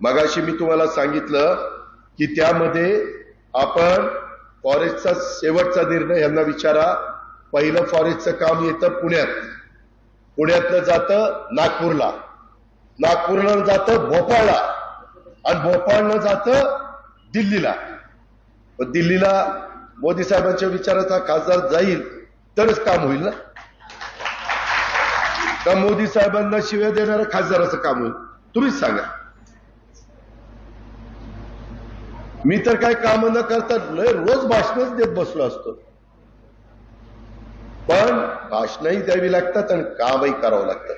मगाशी मी तुम्हाला सांगितलं की त्यामध्ये आपण फॉरेस्टचा शेवटचा निर्णय यांना विचारा. पहिलं फॉरेस्टचं काम येतं पुण्यात. पुण्यातलं जातं नागपूरला. नागपूरला जातं भोपाळला. आणि भोपाळनं जातं दिल्लीला. दिल्लीला मोदी साहेबांच्या विचाराचा खासदार जाईल तरच काम होईल ना? का मोदी साहेबांना शिव्या देणाऱ्या खासदाराचं काम होईल? तुम्हीच सांगा. मी तर काय काम न करता लय रोज भाषणच देत बसलो असतो. पण भाषणही द्यावी लागतात आणि कामही करावं लागतं.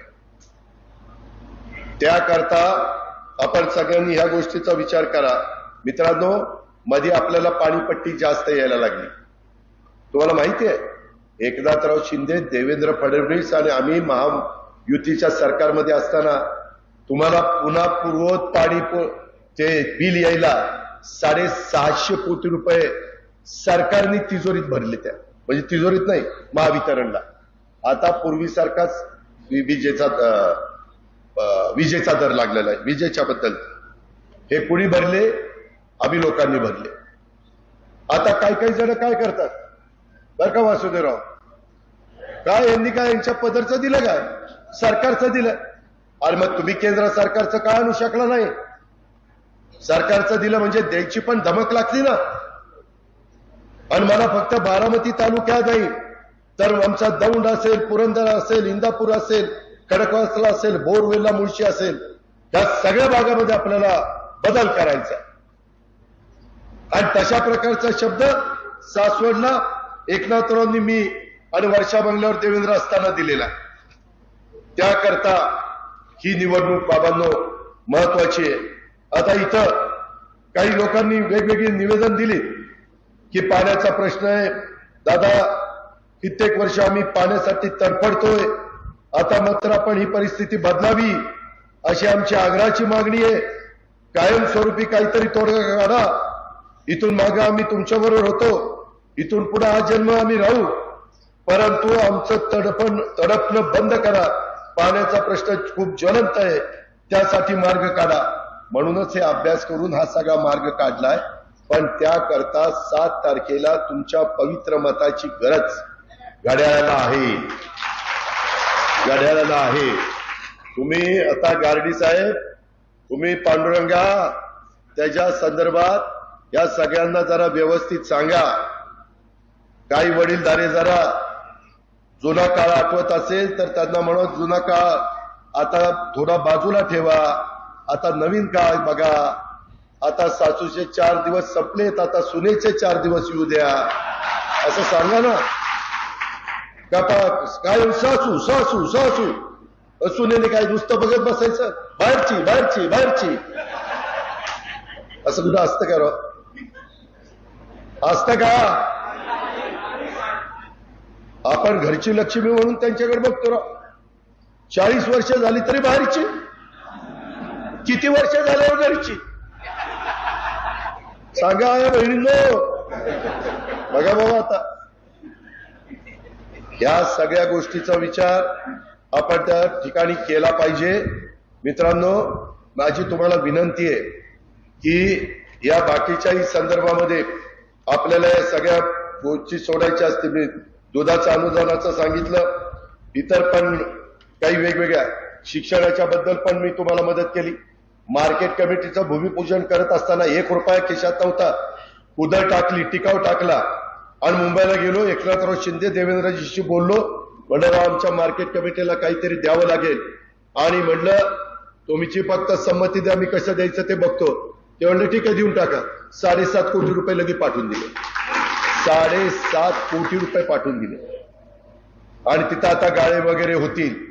त्याकरता आपण सगळ्यांनी ह्या गोष्टीचा विचार करा. मित्रांनो मध्ये आपल्याला पाणीपट्टी जास्त यायला लागली. तुम्हाला माहिती आहे एकनाथराव शिंदे देवेंद्र फडणवीस आणि आम्ही महायुतीच्या सरकारमध्ये असताना तुम्हाला पुन्हा पूर्वोत पाणी ते बिल यायला साडेसहाशे कोटी रुपये सरकारने तिजोरीत भरले त्या. म्हणजे तिजोरीत नाही महावितरणला. आता पूर्वीसारखाच विजेचा विजेचा दर लागलेला आहे विजेच्या बद्दल. हे कुणी भरले? आम्ही लोकांनी भरले. आता काही काही जण काय करतात? बर का वासुदेवराव? काय यांनी काय यांच्या पदरचं दिलं काय? सरकारचं दिलं. अरे मग तुम्ही केंद्र सरकारचं का आणू शकला नाही? सरकारचं दिलं म्हणजे द्यायची पण धमक लागली ना. आणि मला फक्त बारामती तालुक्यात नाही तर आमचा दौंड असेल पुरंदर असेल इंदापूर असेल खडकवासला असेल बोरवेला मुळशी असेल या सगळ्या भागामध्ये आपल्याला बदल करायचा आणि तशा प्रकारचा शब्द सासवडला एकनाथरावांनी मी आणि वर्षा बंगल्यावर देवेंद्र असताना दिलेला त्याकरता ही निवडणूक बाबांनो महत्वाची आहे. आता इथं काही लोकांनी वेगवेगळी निवेदन दिली की पाण्याचा प्रश्न आहे. दादा कित्येक वर्ष आम्ही पाण्यासाठी तडफडतोय. आता मात्र आपण ही परिस्थिती बदलावी अशी आमची आग्रहाची मागणी आहे. कायमस्वरूपी काहीतरी तोडगा काढा. इथून मागे आम्ही तुमच्याबरोबर होतो. इथून पुढे हा जन्म आम्ही राहू. परंतु आमचं तडपण तडपणं बंद करा. पाण्याचा प्रश्न खूप ज्वलंत आहे. त्यासाठी मार्ग काढा. म्हणूनच हे अभ्यास करून हा सगळा मार्ग काढलाय. पण त्याकरता सात तारखेला तुमच्या पवित्र मताची गरज घड्याळाला आहे. घड्याळाला आहे. तुम्ही आता गार्डी साहेब तुम्ही पांडुरंगा त्याच्या संदर्भात या सगळ्यांना जरा व्यवस्थित सांगा. काही वडीलधारे जरा जुना काळ आठवत असेल तर त्यांना म्हणत जुना काळ आता थोडा बाजूला ठेवा. आता नवीन काळ बघा. आता सासूचे चार दिवस संपलेत आता सुनेचे चार दिवस येऊ द्या. असं सांगा ना. का काय सासू सासू सासू. सुनेने काय नुसतं बघत बसायचं? बाहेरची बाहेरची बाहेरची. असं कुठं असतं का असतं का? आपण घरची लक्ष्मी म्हणून त्यांच्याकडे बघतो राव. चाळीस वर्ष झाली तरी बाहेरची. किती वर्ष झाल्यावर घरची? सांगा बहिणींनो. बघा बाबा आता. या सगळ्या गोष्टीचा विचार आपण त्या ठिकाणी केला पाहिजे. मित्रांनो माझी तुम्हाला विनंती आहे की या बाकीच्याही संदर्भामध्ये आपल्याला या सगळ्या गोष्टी सोडायच्या असतील. मी दुधाचं अनुदानाचं सांगितलं. इतर पण काही वेगवेगळ्या शिक्षणाच्या बद्दल पण मी तुम्हाला मदत केली. मार्केट कमिटीचं भूमिपूजन करत असताना एक रुपया खिशात नव्हता. उदळ टाकली टिकाव टाकला. आणि मुंबईला गेलो एकनाथराव शिंदे देवेंद्रजीशी बोललो म्हणलं आमच्या मार्केट कमिटीला काहीतरी द्यावं लागेल. आणि म्हणलं तुमची फक्त संमती द्या मी कसं द्यायचं ते बघतो. ते म्हणलं ठीक आहे देऊन टाका. साडेसात कोटी रुपये लगेच पाठवून दिले. साडेसात कोटी रुपये पाठवून दिले. आणि तिथं आता गाळे वगैरे होतील.